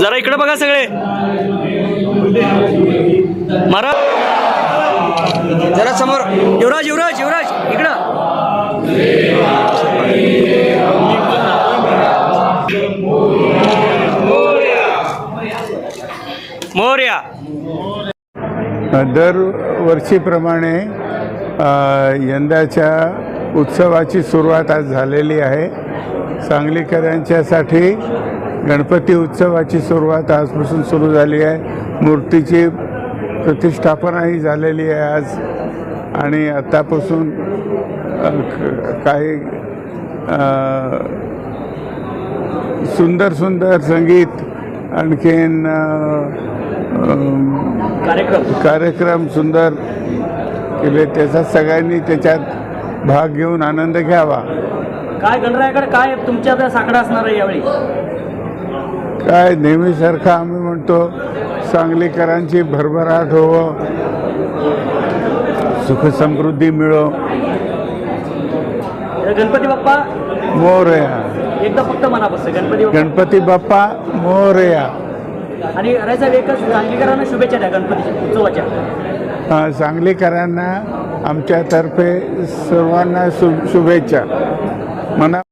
जरा इकडे बघा सगळे. महाराज जरा समोर. युवराज युवराज युवराज इकडं. मोर्या. दरवर्षीप्रमाणे यंदाच्या उत्सवाची सुरुवात आज झालेली आहे. सांगलीकरांच्यासाठी गणपती उत्सवाची सुरुवात आजपासून सुरू झाली आहे. मूर्तीची प्रतिष्ठापनाही झालेली आहे आज. आणि क- काही सुंदर सुंदर संगीत आणखीन कार्यक्रम. कार्यक्रम सुंदर केले त्याचा सगळ्यांनी त्याच्यात भाग घेऊन आनंद घ्यावा. काय गणरायाकडे काय तुमच्या साकडा असणार आहे यावेळी. काय नेहमीसारखं आम्ही म्हणतो सांगलीकरांची भरभराट हो सुखसमृद्धी मिळो. गणपती बाप्पा? मोरया. एकदा फक्त मनापासून गणपती गणपती बाप्पा मोरया. आणि राहायचा एकच सांगलीकरांना शुभेच्छा द्या गणपतीच्या उत्सवाच्या. सांगलीकरांना आमच्यातर्फे सर्वांना शु शुभेच्छा. मना